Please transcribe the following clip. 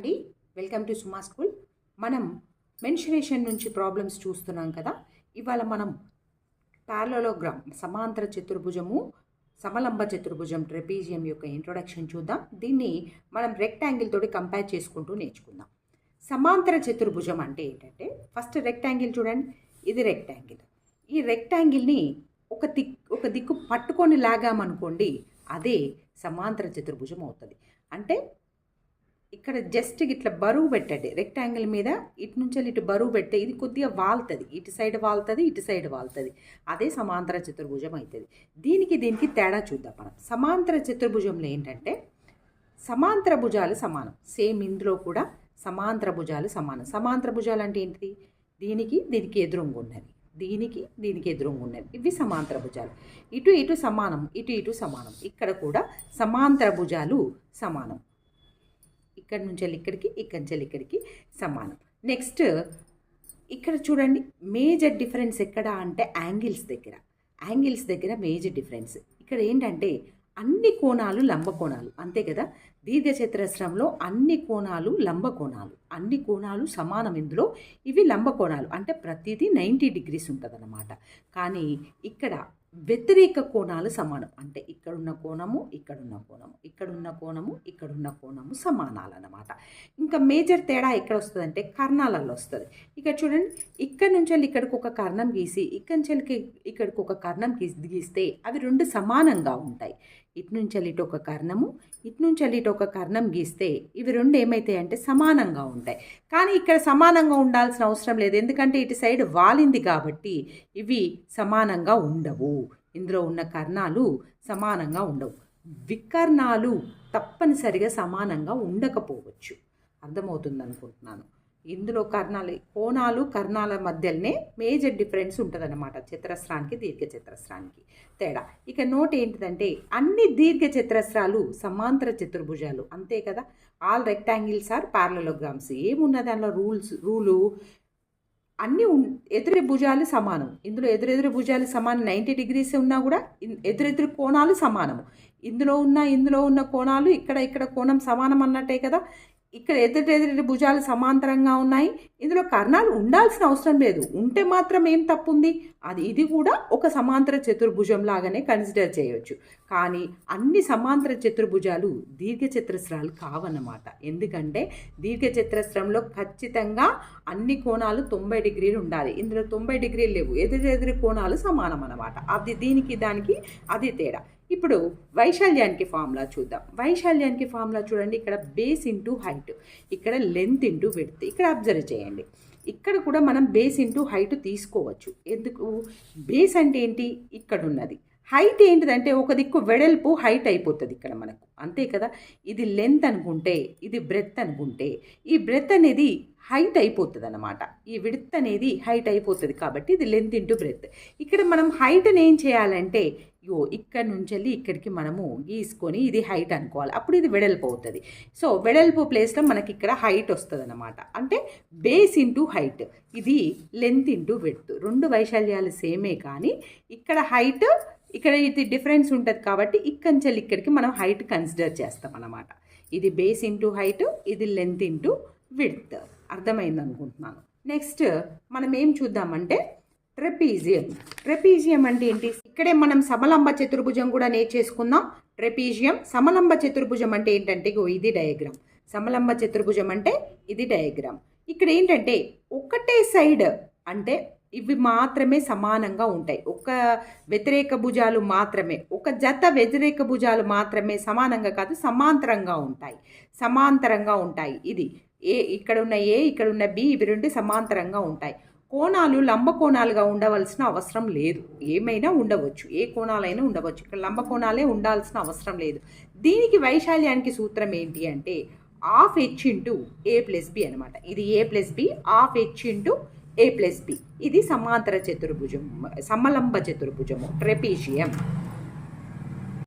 అండి. Welcome to Suma school మనం మెన్షనేషన్ నుంచి ప్రాబ్లమ్స్ చూస్తున్నాం కదా. ఇవాళ మనం ప్యారలోగ్రామ్ సమాంతర చతుర్భుజము సమలంబ చతుర్భుజం ట్రెపీజియం యొక్క ఇంట్రొడక్షన్ చూద్దాం. దీన్ని మనం రెక్టాంగిల్ తోటి కంపేర్ చేసుకుంటూ నేర్చుకుందాం. సమాంతర చతుర్భుజం అంటే ఏంటంటే ఫస్ట్ రెక్టాంగిల్ చూడండి. ఇది రెక్టాంగిల్ ఈ రెక్టాంగిల్ని ఒక దిక్ ఒక దిక్కు పట్టుకొని లాగామనుకోండి అదే సమాంతర చతుర్భుజం అవుతుంది. అంటే ఇక్కడ జస్ట్ ఇట్లా బరువు పెట్టండి. రెక్టాంగిల్ మీద ఇటు నుంచి ఇటు బరువు పెట్టే ఇది కొద్దిగా వాల్తుంది. ఇటు సైడ్ వాల్తుంది ఇటు సైడ్ వాల్తుంది. అదే సమాంతర చతుర్భుజం అవుతుంది దీనికి దీనికి తేడా చూద్దాం మనం. సమాంతర చతుర్భుజంలో ఏంటంటే సమాంతర భుజాలు సమానం. సేమ్ ఇందులో కూడా సమాంతర భుజాలు సమానం. సమాంతర భుజాలు అంటే ఏంటిది? దీనికి దీనికి ఎదురుంగా ఉన్నది దీనికి దీనికి ఎదురుంగా ఉన్నది ఇవి సమాంతర భుజాలు. ఇటు ఇటు సమానం. ఇటు ఇటు సమానం. ఇక్కడ కూడా సమాంతర భుజాలు సమానం. ఇక్కడి నుంచి వెళ్ళి ఇక్కడికి ఇక్కడి నుంచి వెళ్ళి ఇక్కడికి సమానం. నెక్స్ట్ ఇక్కడ చూడండి మేజర్ డిఫరెన్స్ ఎక్కడ అంటే యాంగిల్స్ దగ్గర. యాంగిల్స్ దగ్గర మేజర్ డిఫరెన్స్ ఇక్కడ ఏంటంటే అన్ని కోణాలు లంబ కోణాలు. అంతే కదా? దీర్ఘచతురస్రంలో అన్ని కోణాలు లంబ కోణాలు. అన్ని కోణాలు సమానం ఇందులో. ఇవి లంబ కోణాలు. అంటే ప్రతిదీ నైంటీ డిగ్రీస్ ఉంటుంది కానీ ఇక్కడ వ్యతిరేక కోణాలు సమానం. అంటే ఇక్కడున్న కోణము ఇక్కడున్న కోణము ఇక్కడున్న కోణము ఇక్కడున్న కోణము సమానాలు అన్నమాట ఇంకా మేజర్ తేడా ఎక్కడ వస్తుంది అంటే కర్ణాలలో వస్తుంది ఇక్కడ చూడండి ఇక్కడ నుంచి వెళ్ళి ఇక్కడికి ఒక కర్ణం గీసి ఇక్కడి నుంచి వెళ్ళి ఇక్కడికి ఒక కర్ణం గీసి గీస్తే అవి రెండు సమానంగా ఉంటాయి. ఇట్నుంచి అలిటి ఒక కర్ణము ఇట్నుంచి అలిటి ఒక కర్ణం గీస్తే ఇవి రెండు ఏమవుతాయి అంటే సమానంగా ఉంటాయి. కానీ ఇక్కడ సమానంగా ఉండాల్సిన అవసరం లేదు. ఎందుకంటే ఇటు సైడ్ వాలింది కాబట్టి ఇవి సమానంగా ఉండవు. ఇందులో ఉన్న కర్ణాలు సమానంగా ఉండవు. వికర్ణాలు తప్పనిసరిగా సమానంగా ఉండకపోవచ్చు. అర్థమవుతుంది అనుకుంటున్నాను ఇందులో కర్ణాలు కోణాలు కర్ణాల మధ్యలోనే మేజర్ డిఫరెన్స్ ఉంటుందన్నమాట. చతురస్రానికి దీర్ఘ చతురస్రానికి తేడా. ఇక నోట్ ఏంటిదంటే అన్ని దీర్ఘ చతురస్రాలు సమాంతర చతుర్భుజాలు. అంతే కదా? ఆల్ రెక్టాంగిల్స్ ఆర్ పారలలోగ్రామ్స్ ఏమున్న దానిలో? రూల్స్ రూలు అన్ని ఎదురు భుజాలు సమానం. ఇందులో ఎదురెదురు భుజాలు సమానం నైంటీ డిగ్రీస్ ఉన్నా కూడా ఎదురెదురు కోణాలు సమానము. ఇందులో ఉన్న ఇందులో ఉన్న కోణాలు ఇక్కడ ఇక్కడ కోణం సమానం అన్నట్టే కదా? ఇక్కడ ఎదురెదురు భుజాలు సమాంతరంగా ఉన్నాయి. ఇందులో కర్ణాలు ఉండాల్సిన అవసరం లేదు. ఉంటే మాత్రం ఏం తప్పుంది? అది ఇది కూడా ఒక సమాంతర చతుర్భుజం లాగానే కన్సిడర్ చేయవచ్చు కానీ అన్ని సమాంతర చతుర్భుజాలు దీర్ఘచతురస్రాలు కావన్నమాట. ఎందుకంటే దీర్ఘచతురస్రంలో ఖచ్చితంగా అన్ని కోణాలు తొంభై డిగ్రీలు ఉండాలి. ఇందులో తొంభై డిగ్రీలు లేవు. ఎదురెదురు కోణాలు సమానం అన్నమాట అది దీనికి దానికి అది తేడా. ఇప్పుడు వైశాల్యానికి ఫార్ములా చూద్దాం. వైశాల్యానికి ఫార్ములా చూడండి. ఇక్కడ బేస్ ఇంటూ హైట్ ఇక్కడ లెంత్ ఇంటూ విడ్త్ ఇక్కడ అబ్జర్వ్ చేయండి. ఇక్కడ కూడా మనం బేస్ ఇంటూ హైట్ తీసుకోవచ్చు. ఎందుకు? బేస్ అంటే ఏంటి? ఇక్కడ ఉన్నది. హైట్ ఏంటిదంటే ఒక దిక్కు వెడల్పు హైట్ అయిపోతుంది ఇక్కడ మనకు. అంతే కదా? ఇది లెంత్ అనుకుంటే ఇది బ్రెత్ అనుకుంటే ఈ బ్రెత్ అనేది హైట్ అయిపోతుంది అనమాట ఈ విడత్ అనేది హైట్ అయిపోతుంది కాబట్టి ఇది లెంత్ ఇంటూ బ్రెత్ ఇక్కడ మనం హైట్ని ఏం చేయాలంటే యో ఇక్కడ నుంచి వెళ్ళి ఇక్కడికి మనము గీసుకొని ఇది హైట్ అనుకోవాలి. అప్పుడు ఇది వెడల్పు అవుతుంది. సో వెడల్పు ప్లేస్లో మనకి ఇక్కడ హైట్ వస్తుంది అనమాట అంటే బేస్ ఇంటూ హైట్ ఇది లెంత్ ఇంటూ విడ్త్. రెండు వైశాల్యాలు సేమే కానీ ఇక్కడ హైట్ ఇక్కడ ఇది డిఫరెన్స్ ఉంటుంది కాబట్టి ఇక్కడి నుంచి ఇక్కడికి మనం హైట్ కన్సిడర్ చేస్తాం అన్నమాట ఇది బేస్ ఇంటూ హైట్ ఇది లెంత్ ఇంటూ విడ్త్. అర్థమైంది అనుకుంటున్నాను. నెక్స్ట్ మనం ఏం చూద్దామంటే ట్రెపీజియం. ట్రెపీజియం అంటే ఏంటి? ఇక్కడే మనం సమలంబ చతుర్భుజం కూడా నేర్చేసుకుందాం. ట్రెపీజియం సమలంబ చతుర్భుజం అంటే ఏంటంటే ఇగో ఇది డయాగ్రామ్. సమలంబ చతుర్భుజం అంటే ఇది డయాగ్రామ్. ఇక్కడ ఏంటంటే ఒకటే సైడ్ అంటే ఇవి మాత్రమే సమానంగా ఉంటాయి. ఒక వ్యతిరేక భుజాలు మాత్రమే ఒక జత వ్యతిరేక భుజాలు మాత్రమే సమానంగా కాదు సమాంతరంగా ఉంటాయి. సమాంతరంగా ఉంటాయి. ఇది ఏ ఇక్కడ ఉన్న ఏ ఇక్కడ ఉన్న బి ఇవి రెండు సమాంతరంగా ఉంటాయి. కోణాలు లంబకోణాలుగా ఉండవలసిన అవసరం లేదు. ఏమైనా ఉండవచ్చు. ఏ కోణాలైనా ఉండవచ్చు. ఇక్కడ లంబ కోణాలే ఉండాల్సిన అవసరం లేదు. దీనికి వైశాల్యానికి సూత్రం ఏంటి అంటే half H into A plus B అనమాట ఇది A plus B? Half H into A plus B. ఇది సమాంతర చతుర్భుజం సమలంబ చతుర్భుజము ట్రెపీషియం